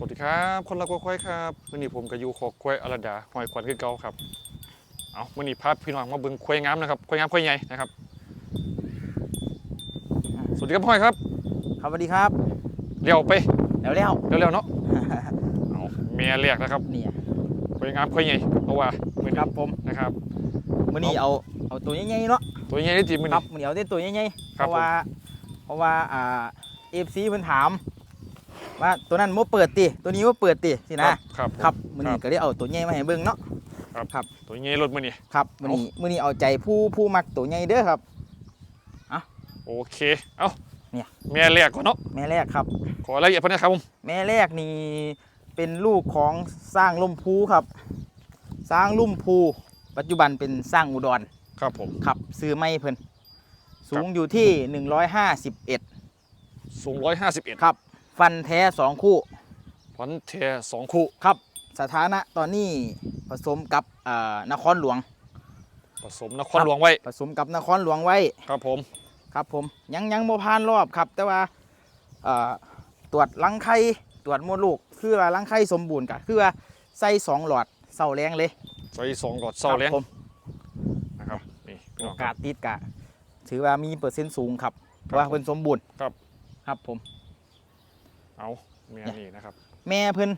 วัสดีครับ คนละกว่าควายครับวันนี้ผมกับยูขอกควายอรดาหอยขวัญคือเก่าครับ เอาวันนี้พาพี่น้องมาเบิ่งควายงามนะครับควายงามควายใหญ่นะครับ สวัสดีครับพ่อยครับ ครับสวัสดีครับเลี้ยวไปแล้วแล้วเร็วๆเนาะ เอาเมียเรียกนะครับเนี่ยควายงามควายใหญ่เพราะว่ามือครับผมนะครับมื้อนี้เอาเอาตัวใหญ่ๆเนาะ ตัวใหญ่ที่จีมือครันี้บมื้อนี้เอาแต่ตัวใหญ่ๆคเพรับราะว่า เพราะว่าอ่า FC เพิ่นถาม ว่าตัวนั้นบ่เปิดติตัวนี้บ่เปิดติสินะครับผมครับมื้อนี้ครับก็ได้เอาตัวใหญ่มาให้เบิ่งเนาะตัวใหญ่รถมือนี้ครับมื้อนี้มื้อนี้เอาใจผู้ผู้มักตัวใหญ่เด้อครับโอเคเอาเนี่ยเมียเรียกก่อนเนาะแม่แรกครับ ขอรายละเอียดเพิ่นนะครับผมแม่แรกนี่เป็นลูกของสร้างลุ่มพูครับ สร้างลุ่มพู ปัจจุบันเป็นสร้างอุดรครับผมครับซื้อไม่เพิ่นสูงอยู่ที่ 151 สูงร้อยห้าสิบเอ็ดครับ ฟันแท้สองคู่พันเทสองคู่ครับ สถานะตอนนี้ผสมกับเอ่อนครหลวง ผสมนครหลวงไว้ ผสมกับนครหลวงไว้ ครับผม ครับผม ยังยังโมพานรอบครับ แต่ว่าเอ่อตรวจรังไข่ตรวจมดลูก คือว่ารังไข่สมบูรณ์กะคือว่าใส่สองหลอดเสาแรงเลยใส่สองหลอดเศร้าเลี้ยงครับผมนะครับนี่พี่โอน้องคการัสบติดกะ ถือว่ามีเปอร์เซ็นต์สูงครับเพครับราะว่าผมเพิ่นสมบูรณ์ครับ ครับผม เอาเมียนี่นะครับ แม่เพิ่น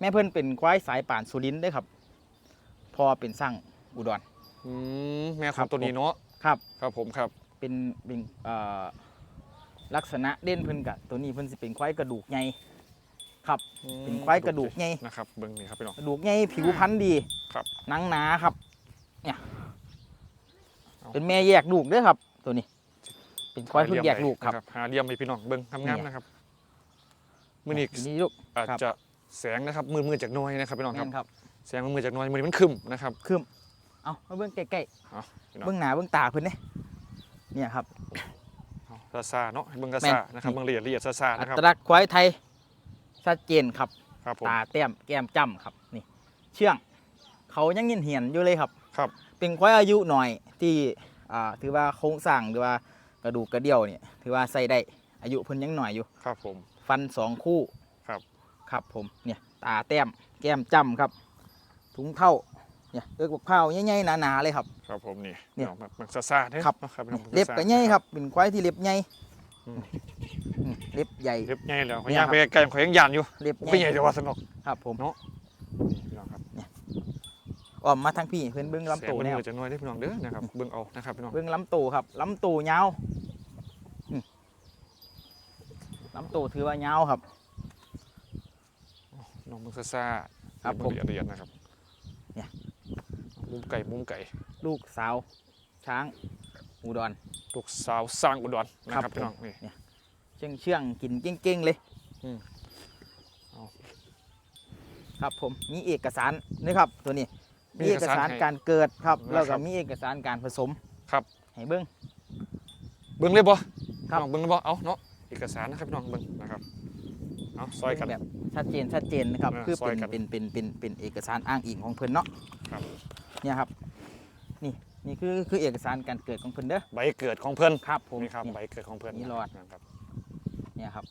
แม่เพิ่นเป็นควายสายป่านสุรินทร์เด้อครับพอเป็นสร้างอุดร อืมแม่ขครัองบตัวนี้เนาะครับ ครับผมครับ เป็นเป็นเอ่อลักษณะเด่นเพิ่นกะตัวนี้เพิ่นสิเป็นควายกระดูกใหญ่ครับ อืมเป็นควายกระดูกใหญ่นะครับเบิ้งนี่ครับพี่น้อง กระดูกใหญ่ผิวพรรณดีครับหนังหนาครับ เนี่ย เอา เป็นแม่แยกลูกเด้อครับ ตัวนี้ เป็นควายเพิ่งแยกลูกครับนะหาเดียมให้พี่น้องเบิ้งทำงามเนี่ยนะครับ มือนี้นี่ลูกอาจครับจะแสงนะครับมือมือจากหน้อยนะครับพี่น้องคแม่รับนครับ แสงมือมือจากหน้อยมือนี้มันครึมนะครับคืมเอามาเบิ่งใกล้เอาพี่ๆน้องเบิ่งหน้าเบิ่งตาเพิ่นเด้เนี่ยครับเอาซาๆเนาะให้เบิ้งกระแม่นซานะครับเบิ้งละเอียดละเอียดซาๆอันะครับตลักษณ์ควายไทยชัดเจนครับครับผมตาแต้มแก้มจ้ำครับนี่ เชื่อง เขายังยินเหียนอยู่เลยครับครับเป็นควายอายุหน่อยที่อ่าถือว่าโครงสร้างหรือว่ากระดูกกระเดี่ยวเนี่ยถือว่าใส่ได้อายุเพิ่นยังหน่อยอยู่ครับผม ฟันสองคู่ครับ ครับผมเนี่ยตาแต้มแก้มจ้ำครับ ถุงเท่าเนี่ยเลือกบกเผาใหญ่ๆหนาๆเลยครับ ครับผมนี่เนี่ยพี่น้องแบบแบบซาๆเด้อครับเนาะครับพี่น้องเล็บก็ใหญ่ครับเป็นควายที่เล็บใหญ่อืมอืมเล็บใหญ่ เล็บใหญ่แล้วเนี่ยย่างครับ ไปไกลๆเขายังยานอยู่เล็บไม่ใหญ่เดี๋ยวว่าสนุกครับผมนี่พี่น้องครับอ้อมมาทางพี่เพิ่นเบิ้งลำแสงตัวมันแนวมือจะน้อยได้อพี่น้องเด้อนะครับเบิ่งเอานะครับพี่น้องเบิ้งลำตัวครับลำตัวยาวอืมลำตัวถือว่ายาวครับ น้องเบิ่งซ่าครับเงผม ละเอียดๆนะครับเนี่ย มุมไก่มุมไก่ลูกสาว ช้างอุดร ลูกสาวสร้างอุดรนะคครัรับบพี่น้องนี่ เชื่องเชื่องๆกินเก่งๆเลยอืมเอา ครับผมมีเอกสารนี่ครับตัวนี้มีเอกสารให้ การเกิดครับนะครับแล้วก็มีเอกสารการผสมครับ ให้เบิ้ง เบิ่งเลยบ่ครับ น้องเบิ่งเลยบ่เอาเนาะ อกสารนะครับพี่น้องเบิ่งนะครับเอาซอยกัน แบบชัดเจนชัดเจนนะครับเออคือซอเป็ยนกันเป็นเป็นเป็นเป็นเอกสารอ้างอิงของเพิ่นเนาะครับ เนี่ยครับนี่นี่คือคือเอกสารการเกิดของเพิ่นเด้อใบเกิดของเพิ่นครับผม นี่ครับเนี่ยใบเกิดของเพิ่นนี่รอด นะครับเนี่ยครับ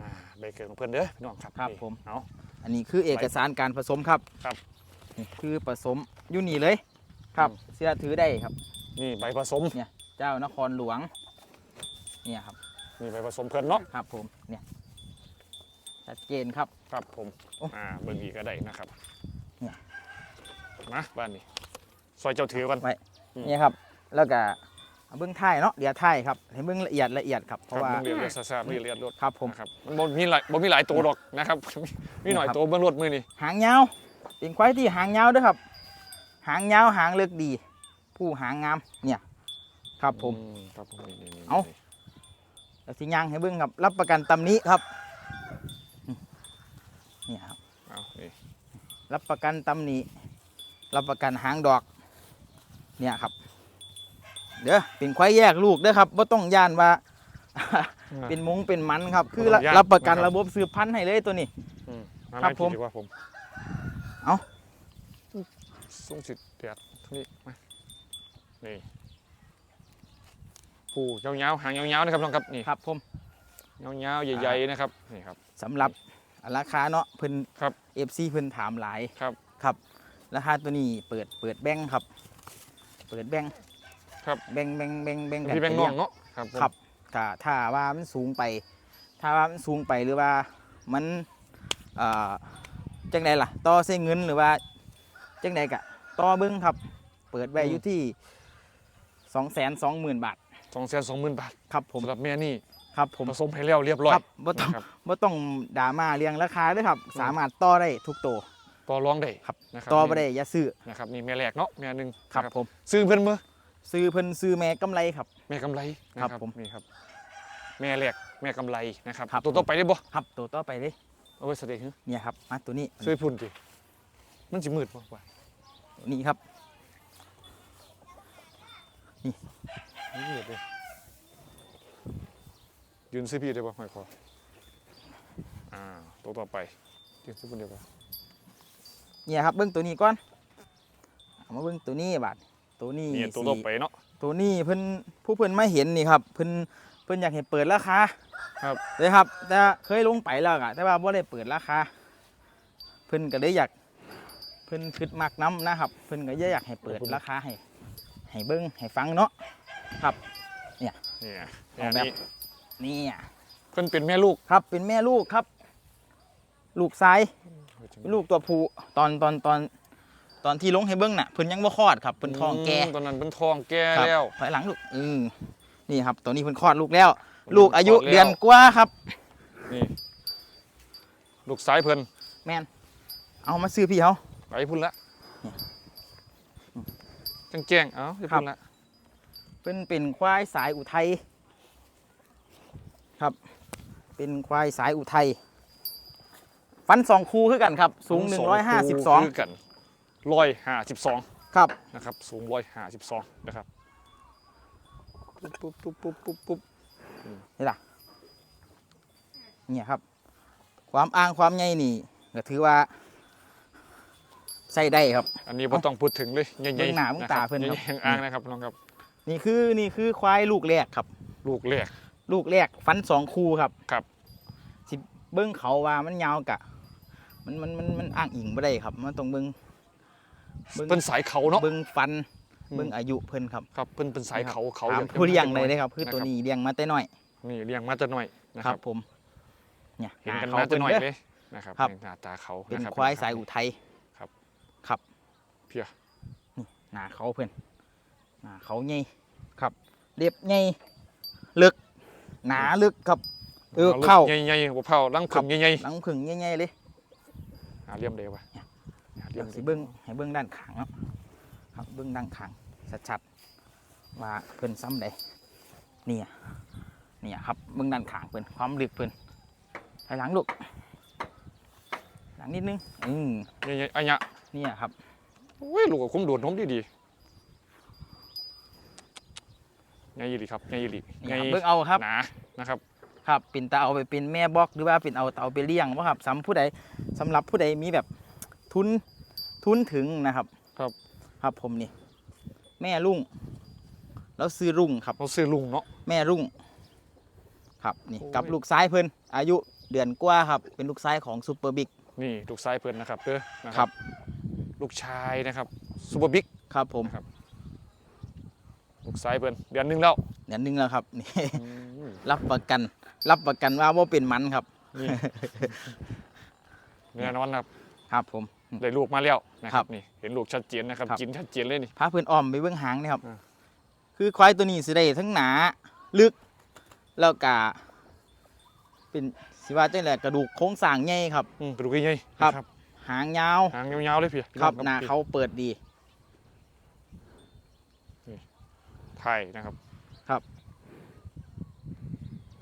อ่าใบเกิดของเพิ่นเด้อพี่น้องครับครับนี่ผม เอา อันนี้คือเอกสารการผสมครับครับนี่คือผสมอยู่นี่เลยครับอืม เสื้อถือได้ครับ นี่ใบผสม เจ้านครหลวงเนี่ยครับ นี่ใบผสมเพิ่นเนาะครับผมเนี่ยชัดเจนครับ ครับผมโอ้อ่าเบิ่งอีกก็ได้นะครับเนี่ยมาบ้านนี้ซอยเจ้าถือกันอืม เนี่ยครับ แล้วก็เอาเบื้องท้ายเนาะเดี๋ยวท้ายครับให้เบื้องละเอียดละเอียดครับเพครัราะบว่าเบิ่งเรียดๆซ่าๆเบิ่งเรียดๆรถครับผม นะครับมันบ่มีหลายบ่มีหลายตัวหรอกนะครับ มีหน่อยครับ ตัวเบิ่งรถมือนี่หางยาวเป็นควายที่หางยาวด้วยครับ หางยาวหางเลือกดี ผู้หางงามเนี่ย ครับผม อืครับผมนี่ๆๆเอ้า แล้วสิย่างให้เบื้องครับรับประกันตำหนี้ครับอืมเนี่ยครับเอานี่รับประกันตำหนิรับประกันหางดอก เนี่ยครับ เด้อเป็นควายแยกลูกเด้อครับว่าต้องย่านว่า เป็นมุ้งเป็นมันครับ คือบ่ต้องย้านรับประกันนะครับระบบสืบพันธุ์ให้เลยตัวนี้ อืมมาครับไล่ผมผิดดีกว่าผมเอ้าส่งสิเดียดเท่านี้มานี่ ผู้ยาวๆหางยาวๆนะครับน้องครับนี่ครับผมยาวๆใหญ่ๆนะครับนี่ครับสำหรับราคาเนาะเพิ่นครับ FC เพิ่นถามหลายครับครับราคาตัวนี้เปิดเปิดแบงค์ครับ เปิดแบงค์ครับแบงค์แบงค์แบงค์แบงค์กันพี่แบงค์ไปน้เลี้อยงเนาะครับผมครับก็ถ้าว่ามันสูงไป ถ้าว่ามันสูงไปหรือว่ามันเอ่อจังใดล่ะต่อเส้นเงินหรือว่าจังใดกะต่อเบิ้งครับ เปิดไว้อยู่ที่สองแสนสองหมื่นบาท สองแสนสองหมื่นบาทครับผมสำหรับแม่นี่ครับผมผสมให้แล้วเรียบร้อยครับบ่ต้องนะครับ บ่ต้องดราม่าเรียงราคาด้วยครับ สามารถต่อได้ทุกตัวต่อรองได้ครับนะครับต่อบ่ได้อย่าซื้อนะครับนี่แม่แรกเนาะแม่หนึ่งครับนะผมซื้อเพิ่นมือซื้อเพิ่นซื้อแม่กำไรครับ แม่กำไรนะครับผมนี่ครับ แม่แรกแม่กำไรนะครับครับ ตัวต่อไปได้บ่ครับตัวต่อไปเลยเอาไว้แสดงเนี่ยครับมาตัวนี้ซื้อพุ่นดิมันสิมืดบ่ว่า ตัวนี้ครับ ไม่มืดเลยยืนซื้อพี่ได้บ่หอยคออ่าตัวต่อไปยืนซื้อพุ่นเดียวบ่เนี่ยครับเบิ้งตัวนี้ก่อนเอามาเบิ้งตัวนี้บาดตัวนี้นี่ตัวสิต่อไปเนาะตัวนี้เพิ่นผู้เพิ่นมาเห็นนี่ครับเพิ่นเพิ่นอยากให้เปิดราคาครับเลยครับ แต่เคยลงไปแล้วอะแต่ว่าบ่ได้เปิดราคาเพิ่นก็เลยอยากเพิ่นคิดมักน้ำนะครับ เพิ่นก็เลยอยากให้เปิดราคาให้ให้เบิ้งให้ฟังเนาะ นี่ออกแบบ นี่นี่อะเพิ่นเป็นแม่ลูกครับเป็นแม่ลูกครับ ลูกซ้ายเป็นลูกตัวผู้ตอนตอนตอน ตอนที่ลงให้เบิ้งน่ะเพิ่นยังบ่คลอดครับเพิ่นท้องแก่มตอนนั้นเพิ่นท้องแก่ครับแล้ว ถอยหลังลูกอืมนี่ครับ ตัวนี้เพิ่นคลอดลูกแล้ว ลูกอายุคลอดแล้ว เดือนกว่าครับ นี่ ลูกซ้ายเพิ่นแมนเอามาซื้อพี่เขา ไปพุ่นละนี่แจ้งๆเอ้าจะพุ่นละ เพิ่นเป็นควายสายอุทัยครับ เป็นควายสายอุทัยฟันสองคูคือกันครับ สูงทั้152คือกันร้อยห้าสิบสองครับ นะครับ สูงร้อยห้าสิบสองนะครับปุ๊บปุ๊บปุ๊บปุ๊บปุ๊บปุ๊บเนี่ยครับ ความอ้างความใหญ่นี่ก็ถือว่าใส่ได้ครับ อันนี้บ่ต้องพูดถึงเลยใหญ่ๆเบิ่งหน้าเบิ่งตาเพิ่นครับ ใหญ่ๆอ่างนะครับน้องครับ นี่คือนี่คือควายลูกแรกครับ ลูกแรก ลูกแรกฟันสองคูครับครับ สิเบิ้งเขาว่ามันยาวกะ มันมันมันมันอ้างอิงไม่ได้ครับ มันต้องเบิ้งเบิ้งเป็นสายเขาเนาะเบิ้งฟันอืมเบิ้งอายุเพิ่นครับครับเป็นเป็นสายเขาเขาตามยังผู้เลี้ยงเลยเลยครับคือนะตัวนี้เลี้ยงมาแต่น้อยนี่เลี้ยงมาจะหน่อยนะคครัรับบผมเนี่ยเห็นกันหมาเขาจะหน่อยด้เลยนะครับครับหน้าตาเขาเป็นนะครับควายสายอุทัยครับ ครับ เพียหน้าเขาเพิ่นหน้าเขาใหญ่ครับ เรียบใหญ่ลึก หนาลึกครับเออเข้าใหญ่ๆบ่เผาลังครัผึ่บงใหญ่หลังผึ่งใหญ่ๆเลยๆหาเลี่ยมเดียววะหาเลี่เดี๋ยยมวเดีสิยวเบิ้งให้เบิ้งด้านข้างเนาะครับเบิ้งด้านข้างชัดๆว่าเพิ่นซ้ำใดเนี่ยเนี่ยครับเบิ้งด้านข้างเพิ่นความลึกเพิ่นไปหลังลูกหลังนิดนึงอืมใหญ่ๆอันเนี้ยเนี่ยครับโอ้ยลูกกับคุ้มโดดน้มดีๆ ใหญ่ยี่หลีครับใหญ่ยี่หลีเนี่ใหยญ่ครับเบิ้งเอาครับหนานะครับครับเป็นตาเอาไปเป็นแม่บล็อกหรือว่าเป็นเอาเตาไปเลี้ยงว่าครับสำผู้ใดสำหรับผู้ใดมีแบบทุนทุนถึงนะครับ ครับครับผมนี่ แม่รุ่ง แล้วซื้อรุ่งครับเราซื้อลุงเนาะ แม่รุ่ง ครับนี่โอ้ย กับลูกซ้ายเพิ่นอายุเดือนกว่าครับ เป็นลูกซ้ายของซูเปอร์บิ๊กนี่ลูกชายเพิ่นนะครับเด้อนะครับ ลูกชายนะครับซูเปอร์บิ๊ก ครับผมครับ ลูกชายเพิ่นเดือนหนึงแล้วเดือนหนึงแล้วครับนี่ อืม รับประกัน รับประกันว่าว่าเป็นมันครับ นี่ แน่นอนนะครับครับผม ได้ลูกมาแล้วนะคครัรับบนี่เห็นลูกชัดเจนนะครับครับ กินชัดเจนเลยนี่ พาเพื่อนอ้อมไปเบื้องหางนี่ครับ อ่า คือควายตัวนี้สิได้ทั้งหนาลึก แล้วก็เป็นสิว่าจังได๋กระดูกโครงสร้างใหญ่ครับ อืมกระดูกใหญ่ๆครับนะหางยาวหางยาวๆเลยพี่ครับพี่หน้าพี่เขาเปิดดี ไทยนะครับ ครับ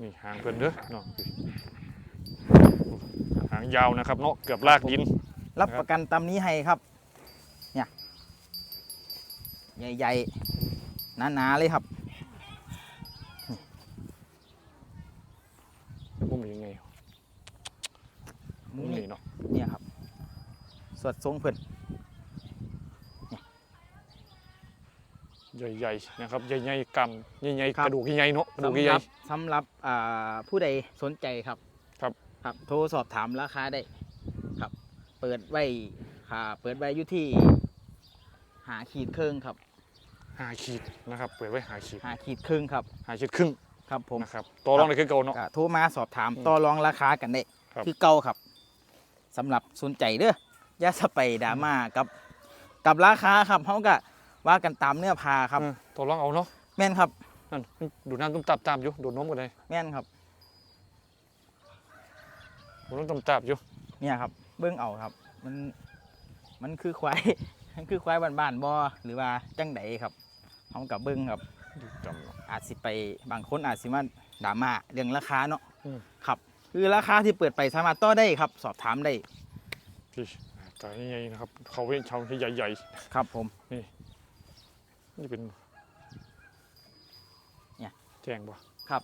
นี่หางเพิ่นเด้อเนาะพี่หางยาวนะครับเนาะเกือบลากดินรับครับประกันตำนี้ให้ครับ เนี่ยใหญ่ๆหนาๆเลยครับมุมนี้ยังไงมุมุมมนี้นี้เนาะเนี่ยครับ สวดทรงเพิ่น ใหญ่ๆนะครับใหญ่ๆกำใหญ่ๆครับกระดูกใหญ่ๆเนาะกระดูกสำหใหญ่รับสำหรับอ่าผู้ใดสนใจครับครับครับโทรสอบถามราคาได้ครับ เปิดไว้ค่ะเปิดไว้อยู่ที่หาขีดครึ่งครับหาขีดนะครับ เปิดไว้หาขีดหาขีดครึ่งครับหาขีดครึ่งครับผมนะครับตัวรองได้คือเก่าเนาะก็โทรมาสอบถามอืมต่อรองราคากันได้ครับคือเก่าครับสำหรับสนใจเด้ออย่าสไปดราม่ากับกับราคาครับเขาก็ ว่ากันตามเนื้อผ้าครับเออตัวรองเอาเนาะแม่นครับนั่นดูน้ำตุ้มตับตามอยู่ดูดนมกันเลยแม่นครับดูน้ำตุ้มตับอยู่เนี่ยครับ เบิ้งเอาครับ มันมันคือควายมันคือควายบ้านๆบ่หรือว่าจังไดครับเขากับเบิ้งครับดูจำเนาะอาจสิไปบางคนอาจสิมาดราม่าเรื่องราคาเนาะอืมครับคือราคาที่เปิดไปสามารถต่อได้ครับ สอบถามได้พี่ตาใหญ่ๆนะครับ เขาเว้นชาวที่ใหญ่ครับผมๆ นี่เป็นเนี่ยแจ้งบ่ครับ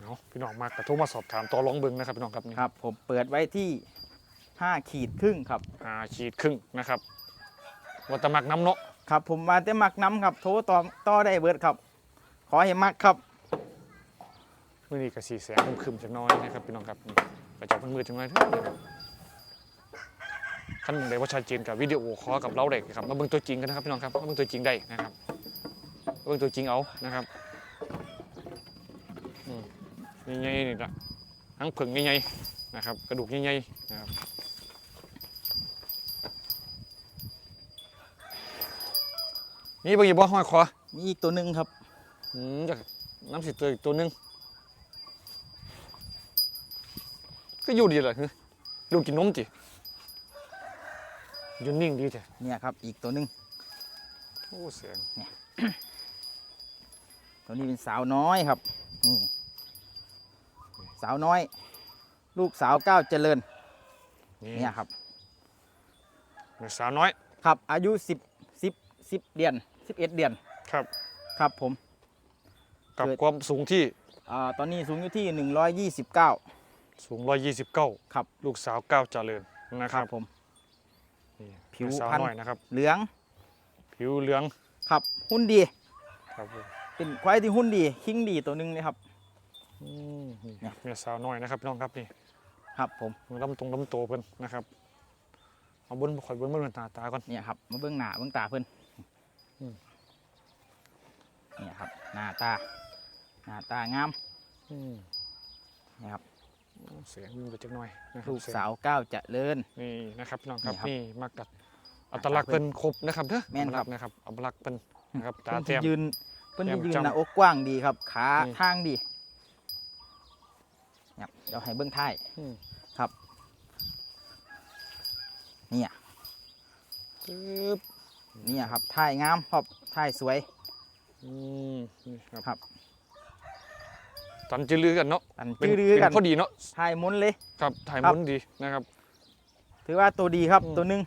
เนาะพี่น้องมากกระโทรมาสอบถามต่อรองเบิ่งนะครับพี่น้องครับนี่ครับ ผมเปิดไว้ที่ห้าขีดครึ่งครับหาขีดครึ่งนะครับวัตมักน้ำเนาะครับ ผมมาแต่มักน้ำครับ โทรต่อต่อได้เบิดครับ ขอให้มักครับมื่อนี้ก็สีแสงครึมๆจักหน้อยนะครับพี่น้องครับนี่กระจกมันมืดจังเลยนะครับ ขั้นหนึ่งเลยว่าชัดเจนกับวิดีโอคอลกับเราได้ครับมาเบิ่งตัวจริงกันนะครับพี่น้องครับมาเบิ่งตัวจริงได้นะครับมาเบิ่งตัวจริงเอานะครับอืมใหญ่ๆนี่ละหางผึ่งใหญ่ๆนะครับ กระดูกใหญ่ๆนะครับนี่เบิ่งอยู่บ่ห้อยคอมีอีกตัวหนึ่งครับอืมจากน้ำสิตัวอีกตัวหนึงก็อยู่ดีแหละคือลูกกินนมจิอ ยืนนิ่งดีแท้เนี่ยครับ อีกตัวหนึ่งโอ้เสียงตัวนี้เป็นสาวน้อยครับนี่สาวน้อย ลูกสาวก้าวเจริญนี่เนี่ยครับแม่สาวน้อยครับอายุสิบสิบสิบเดือนสิบเอ็ดเดือนครับครับผม กับเกิดความสูงที่อ่าตอนนี้สูงอยู่ที่หนึ่งร้อยยี่สิบเก้าสูง129ครับ ลูกสาวก้าวเจริญนะครับผมนี่ ผิวแม่สาวพรรณน้อยนะครับ เหลืองผิวเหลืองครับหุ้นดี ครับผมเป็นควายที่หุ้นดีคิงดีตัวหนึ่งเลยครับ อืมนี่เนี่ยแม่สาวน้อยนะครับพี่น้องครับนี่ครับผมลำตรงลำโตเพิ่นนะครับเอาบนข่อยบนเบิ่งหน้าตาก่อน เนี่ยครับมาเบื้องหน้าเบื้องตาเพื่อนอืม เนี่ยครับหน้าตาหน้าตางามอืมเนี่ยครับโอ้เสียงมันไปจักหน่อยนะครับลูกเสียงสาวก้าวเจริญ นี่นะครับพี่น้องครับนี่ครับ นี่มากัด อัตลักษณ์เป็นครบนะครับเด้อแม่นครับ อัตลักษณ์นะครับอัตลักษณ์เป็นนะครับตาเพิ่นแต้ที่ม ยืนเพิ่นที่แต้มยืนจ้ำหน้าอกกว้างดีครับ ขานี่ ทางดีเนี่ยเดี๋ยวให้เบื้องท้ายอืมเนี่ยปึ๊บเนี่ยครับท้ายงามครับท้ายสวย อืมนี่ครับครับ ตันจือลือกันเนาะอันเป็นจื้อๆกันเป็นพอดีเนาะท้ายมุนเลย ครับถ่ายครับ มุนดีนะครับ ถือว่าตัวดีครับอืม ตัวหนึง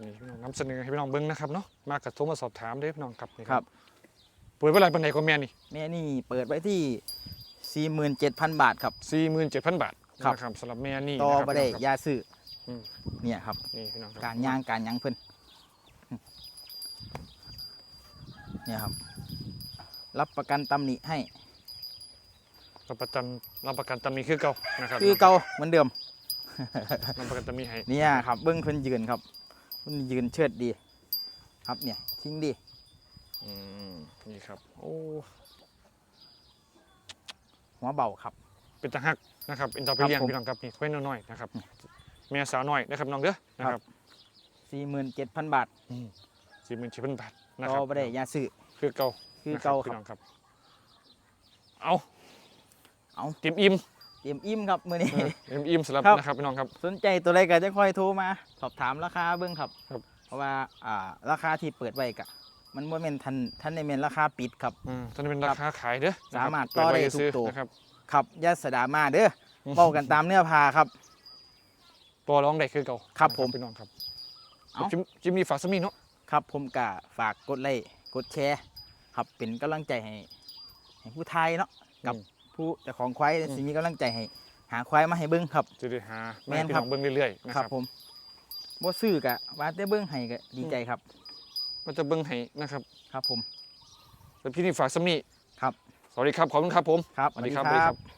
นี่พี่น้องนำเสนอให้พี่น้องเบิ่งนะครับเนาะมากับโทรมาสอบถามเด้อพี่น้องครับนี่ครับ เปิดเวลาปันไหนก็แม่นี่แม่นี่เปิดไว้ที่ 47,000 บาทครับ47,000บาทครับ นะครับสำหรับแม่นี่ต่อนะครับบ่ได้พี่น้องครับ ยาซื้ออม เนี่ยครับ นี่พี่น้องครับการย่างการหยังเพิ่นเนี่ยครับ รับประกันตำหนิให้ รับประกันรับประกันตำหนี้คือเก่านะครับคือเก่าเหมือนเดิม รับประกันตำหนี้ให้ เนี่ยครับ เบิ้งเพิ่นยืนครับ เพิ่นยืนเชิดดี ครับเนี่ยทิ้งดีอืมนี่ครับ โอ้หัวเบาครับ เป็นตาหักนะครับเป็นตาไปเลี้ยงครับผมพี่น้องครับนี่ไว้น้อยๆนะครับแม่สาวน้อยนะครับน้องเด้อนะคครัรับบ47,000บาทสี่หมื่นสี่พันบาทนะต่ครัอบบ่ได้ยาซื้อคือเก่าคือเก่านะคพี่รับน้องครับ เอาเอาเตรียมอิ่ม เตรียมอิ่มครับมื้อนี้เตรียมอิ่มสำหรับครับ นะครับพี่น้องครับ สนใจตัวใดก็จะค่อยโทรมา สอบถามราคาเบิ่งครับ ครับ เพราะว่าอ่าราคาที่เปิดไว้กะมันบ่แม่นทันทันได้แม่นราคาปิดครับ อืมตอนนี้เป็นราคาขายเด้อนะครับสามารถเปิต่อได้ว้ทุกซื้ตัว นะครับครับอยาสดรามาเด้อเว้ากันตามเนื้อผ้าครับ ตัวร้องได้คือเก่าครับนะผมพี่น้องครับเอ้า จิมจิมมีฝาสมีเนาะครับผมก็ฝากกดไลค์กดแชร์ ครับเป็นกำลังใจให้ให้ผู้ไทยเนาะกับอืม ผู้เจ้าของควายสิมีกำลังใจให้ หาควายมาให้เบิ่งครับจะได้หาแม่นให้พี่ครัน้บองเบิ่งเรื่อยๆนะคครัรับบผมบ่ซื้อกะว่าแต่เบิ่งให้ก็ดีใจครับก็จะเบิ่งให้นะครับ ครับผมเป็นพี่นี่ฝากสมีครับ สวัสดีครับขอบคุณครับผมครับสวัสดีครับสวัสดีครับ